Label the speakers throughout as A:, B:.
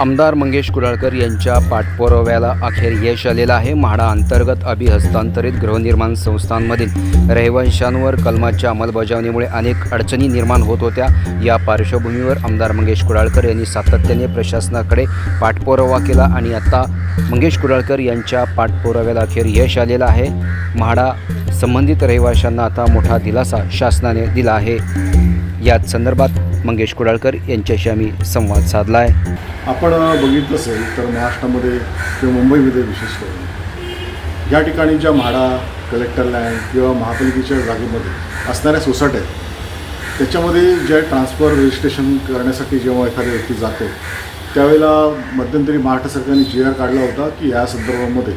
A: आमदार मंगेश कुडाळकर यांच्या पाठपुराव्याला अखेर यश आलेलं आहे. म्हाडा अंतर्गत अभिहस्तांतरित गृहनिर्माण संस्थांमधील रहिवाशांवर कलमाच्या अंमलबजावणीमुळे अनेक अडचणी निर्माण होत होत्या. या पार्श्वभूमीवर आमदार मंगेश कुडाळकर यांनी सातत्याने प्रशासनाकडे पाठपुरावा केला आणि आता मंगेश कुडाळकर यांच्या पाठपुराव्याला अखेर यश आलेलं आहे. म्हाडा संबंधित रहिवाशांना आता मोठा दिलासा शासनाने दिला आहे. याच संदर्भात मंगेश कुडाळकर यांच्याशी आम्ही संवाद साधला आहे
B: आपण बघितलं असेल तर महाराष्ट्रामध्ये किंवा मुंबईमध्ये विशेष करून या ठिकाणी ज्या म्हाडा कलेक्टर लँड किंवा महापालिकेच्या जागेमध्ये असणाऱ्या सोसायट्या आहेत त्याच्यामध्ये जे ट्रान्सफर रजिस्ट्रेशन करण्यासाठी जेव्हा एखादी व्यक्ती जातो त्यावेळेला मध्यंतरी महाराष्ट्र सरकारने जी आर काढला होता की या संदर्भामध्ये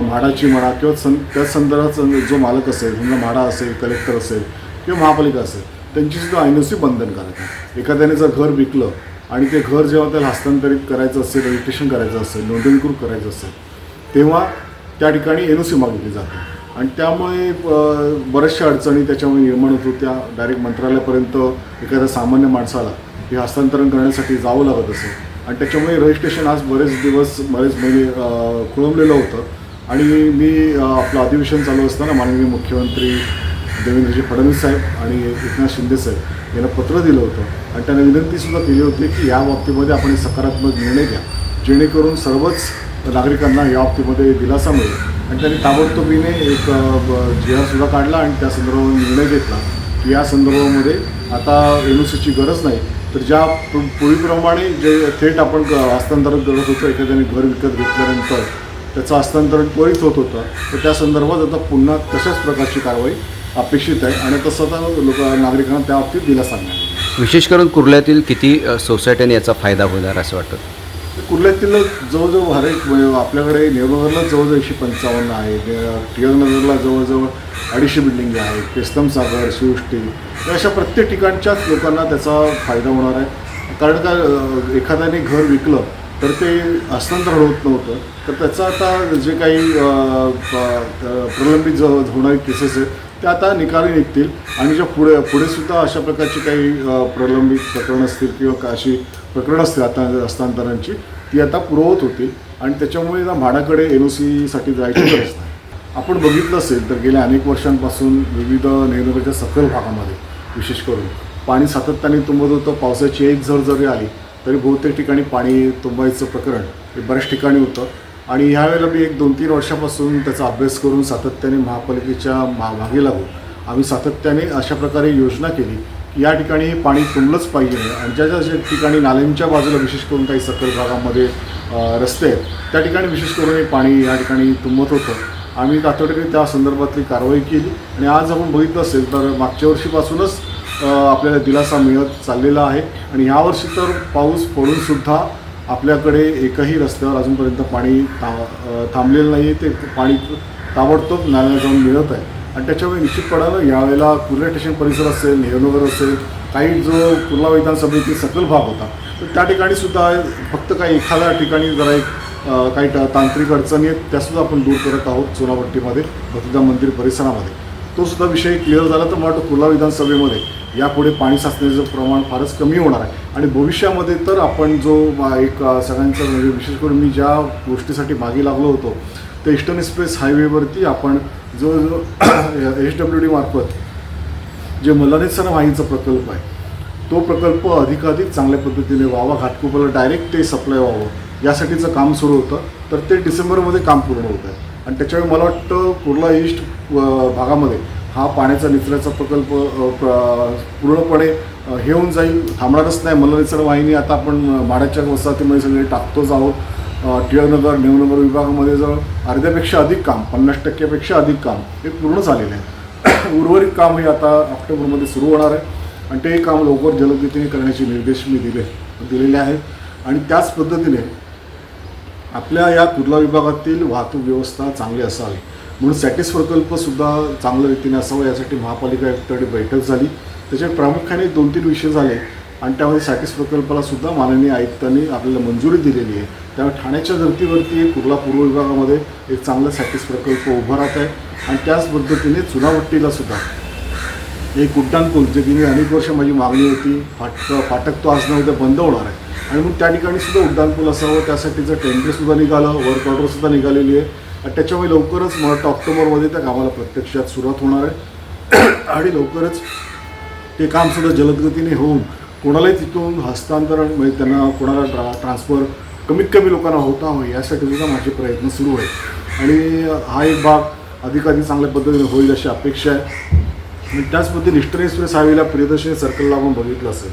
B: म्हाडाची म्हणा किंवा सं त्या संदर्भात जो मालक असेल समजा म्हाडा असेल कलेक्टर असेल किंवा महापालिका असेल त्यांचीसुद्धा आय एन सी बंधनकारक आहे एखाद्याने जर घर विकलं आणि ते घर जेव्हा त्याला हस्तांतरित करायचं असेल रजिस्ट्रेशन करायचं असेल नोंदणीकृत करायचं असेल तेव्हा त्या ठिकाणी एन ओ सी मागितली जाते. आणि त्यामुळे बऱ्याचशा अडचणी त्याच्यामुळे निर्माण होत होत्या. डायरेक्ट मंत्रालयापर्यंत एखाद्या सामान्य माणसाला हे हस्तांतरण करण्यासाठी जावं लागत असेल आणि त्याच्यामुळे रजिस्ट्रेशन आज बरेच दिवस बरेच महिने खुळवलेलं खोळंबलेलं होतं. आणि मी आपलं अधिवेशन चालू असताना माननीय मुख्यमंत्री देवेंद्रजी फडणवीस साहेब आणि एकनाथ शिंदे साहेब यांना पत्र दिलं होतं. आणि त्यांना विनंतीसुद्धा केली होती की या बाबतीमध्ये आपण सकारात्मक निर्णय घ्या. जेणेकरून सर्वच नागरिकांना या बाबतीमध्ये दिलासा मिळेल. आणि त्यांनी ताबडतोबीने एक जिहासुद्धा काढला आणि त्या संदर्भात निर्णय घेतला. की या संदर्भामध्ये आता एन ओ सीची गरज नाही तर ज्या पूर्वीप्रमाणे जे थेट आपण क- हस्तांतरण करत होतो एखाद्याने घर विकत घेतल्यानंतर त्याचं हस्तांतरण त्वरित होत होतं तर त्या संदर्भात आता पुन्हा तशाच प्रकारची कारवाई अपेक्षित आहे आणि तसं आता लोक नागरिकांना त्या बाबतीत दिलासा मिळाला
A: विशेश करून कुर्ल्यातील किती सोसायट्यांनी याचा फायदा होणार असं वाटतं?
B: कुर्ल्यातील जवळजवळ हर एक म्हणजे आपल्याकडे नेहरूनगरला जवळजवळ एकशे पंचावन्न आहे टिळकनगरला जवळजवळ अडीचशे बिल्डिंगी आहेत पेस्तम सागर शिवष्टी या अशा प्रत्येक ठिकाणच्याच लोकांना त्याचा फायदा होणार आहे. कारण का एखाद्याने घर विकलं तर ते हस्तांतरण होत नव्हतं. तर त्याचं आता जे काही अं, प- अं, प्रलंबित ज होणारे केसेस आहेत ते आता निकाली निघतील. आणि ज्या पुढे पुढे सुद्धा अशा प्रकारची काही प्रलंबित प्रकरणं असतील किंवा का अशी प्रकरणं असतील आता हस्तांतरांची ती आता पुरवत होतील. आणि त्याच्यामुळे ना म्हाडाकडे एन ओ सीसाठी जायची गरज नाही. आपण बघितलं असेल तर गेल्या अनेक वर्षांपासून विविध नेहरूनगरच्या सखल भागामध्ये विशेष करून पाणी सातत्याने तुंबत होतं पावसाची एक झर जरी आली तरी बहुतेक ठिकाणी पाणी तुंबायचं प्रकरण हे बऱ्याच ठिकाणी होतं. आणि ह्या वेळेला मी एक दोन तीन वर्षापासून त्याचा अभ्यास करून सातत्याने महापालिकेच्या मा मागे लागू आम्ही सातत्याने अशा प्रकारे योजना केली की या ठिकाणी हे पाणी तुंबलंच पाहिजे आणि ज्या ज्या ज्या ठिकाणी नाल्यांच्या बाजूला विशेष करून काही सखल भागामध्ये रस्ते आहेत त्या ठिकाणी विशेष करून हे पाणी या ठिकाणी तुंबत होतं. आम्ही तातडीने त्या संदर्भातली कारवाई केली. आणि आज आपण बघितलं असेल तर मागच्या वर्षीपासूनच आपल्याला दिलासा मिळत चाललेला आहे. आणि यावर्षी तर पाऊस पडूनसुद्धा आपल्याकडे एकही रस्त्यावर अजूनपर्यंत पाणी था थांबलेलं नाही आहे ते पाणी ताबडतोब नाल्याला जाऊन मिळत आहे. आणि त्याच्यामुळे निश्चितपणानं यावेळेला कुर्ला स्टेशन परिसर असेल नेहरूनगर असेल काही जो कुर्ला विधानसभेतील सकल भाग होता तर त्या ठिकाणी सुद्धा फक्त काही एखाद्या ठिकाणी जरा एक काही ता- तांत्रिक अडचणी आहेत त्यासुद्धा आपण दूर करत आहोत चुनापट्टीमध्ये भक्तिदा मंदिर परिसरामध्ये. तो सुद्धा विषय क्लिअर झाला तर मला वाटतं कुर्ला विधानसभेमध्ये यापुढे पाणी साचण्याचं प्रमाण फारच कमी होणार आहे. आणि भविष्यामध्ये तर आपण जो एक सगळ्यांचा म्हणजे विशेष करून मी ज्या गोष्टीसाठी मागे लागलो होतो तर ईस्टर्न एक्सप्रेस हायवेवरती आपण जो जो एच डब्ल्यू डी मार्फत जे मल्लानेसर वाहिनीचा प्रकल्प आहे तो प्रकल्प अधिकाधिक चांगल्या पद्धतीने व्हावा घाटकोपरला डायरेक्ट ते सप्लाय व्हावं यासाठीचं काम सुरू होतं. तर ते डिसेंबरमध्ये काम पूर्ण होत आहे. आणि त्याच्यामुळे मला वाटतं कुर्ला ईस्ट भागामध्ये हा पाण्याचा निचऱ्याचा प्रकल्प प्र- पूर्णपणे हे होऊन जाईल. थांबणारच नाही. मल्लानेसर वाहिनी आता आपण माड्याच्या वसाहतीमध्ये सगळे टाकतोच आहोत. टिळकनगर नेहरूनगर विभागामध्ये जवळ अर्ध्यापेक्षा अधिक काम पन्नास टक्क्यापेक्षा अधिक काम हे पूर्ण झालेलं आहे. उर्वरित काम हे आता ऑक्टोबरमध्ये सुरू होणार आहे. आणि ते काम लवकर जलदगतीने करण्याचे निर्देश मी दिले दिलेले आहेत. आणि त्याच पद्धतीने आपल्या या कुर्ला विभागातील वाहतूक व्यवस्था चांगली असावी. म्हणून सॅटिस प्रकल्पसुद्धा चांगल्या रीतीने असावा यासाठी महापालिका आयुक्तांची बैठक झाली. त्याच्यात प्रामुख्याने दोन तीन विषय झाले आणि त्यामध्ये सॅटिस प्रकल्पाला सुद्धा माननीय आयुक्तांनी आपल्याला मंजुरी दिलेली आहे. त्यामुळे ठाण्याच्या धर्तीवरती कुर्ला पूर्व विभागामध्ये एक चांगला सॅटिस प्रकल्प उभा राहत आहे आणि त्याच पद्धतीने चुनावट्टीला सुद्धा. एक उड्डाणपूल जे गेली अनेक वर्ष माझी मागणी होती फाटक फाटक तो आज न उद्या बंद होणार आहे. आणि मग त्या ठिकाणी सुद्धा उड्डाणपूल असावं त्यासाठीचं टेंडरसुद्धा निघालं वर्क ऑर्डरसुद्धा निघालेली आहे. आणि त्याच्यामुळे लवकरच मला वाटतं ऑक्टोबरमध्ये त्या कामाला प्रत्यक्षात सुरुवात होणार आहे. आणि लवकरच ते कामसुद्धा जलदगतीने होऊन कोणालाही तिथून हस्तांतरण म्हणजे त्यांना कोणाला ट्रा ट्रान्सफर कमीत कमी लोकांना होता हवं यासाठी सुद्धा माझे प्रयत्न सुरू आहेत. आणि हा एक भाग अधिकाधिक चांगल्या पद्धतीने होईल अशी अपेक्षा आहे. पद्धतीने ईस्टर्न एक्सप्रेस हायवेला प्रियदर्शनी सर्कलला आपण बघितलं असेल.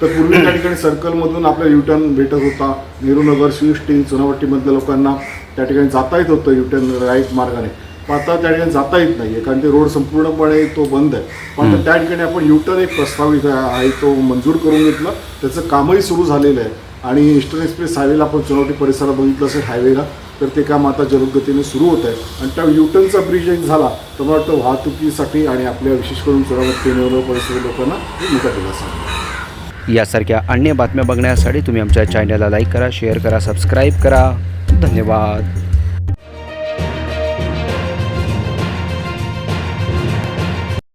B: तर पूर्वी त्या ठिकाणी सर्कलमधून आपल्या युटर्न भेटत होता. नेहरूनगर शिवष्टी चुनावट्टीमधल्या लोकांना त्या ठिकाणी जाता येत होतं युटर्न राईट मार्गाने. पण आता त्या ठिकाणी जाता येत नाही कारण ते रोड संपूर्णपणे तो बंद आहे. पण आता त्या ठिकाणी आपण युटर्न एक प्रस्तावित आहे तो मंजूर करून घेतला. त्याचं कामही सुरू झालेलं आहे. आणि ईस्टर्न एक्सप्रेस हायवेला आपण चुनावटी परिसरात बघितलं असेल हायवेला तर ते काम आता जलदगतीने सुरू होत आहे. आणि त्या युटनचा ब्रिज एक झाला तर मला वाटतं वाहतुकीसाठी आणि आपल्या विशेष करून चुनावटी परिसर लोकांना मोठा दिलासा
A: यासारख्या अन्य बातम्या बघण्यासाठी तुम्ही आमच्या चॅनलला लाईक करा शेअर करा सबस्क्राईब करा. धन्यवाद.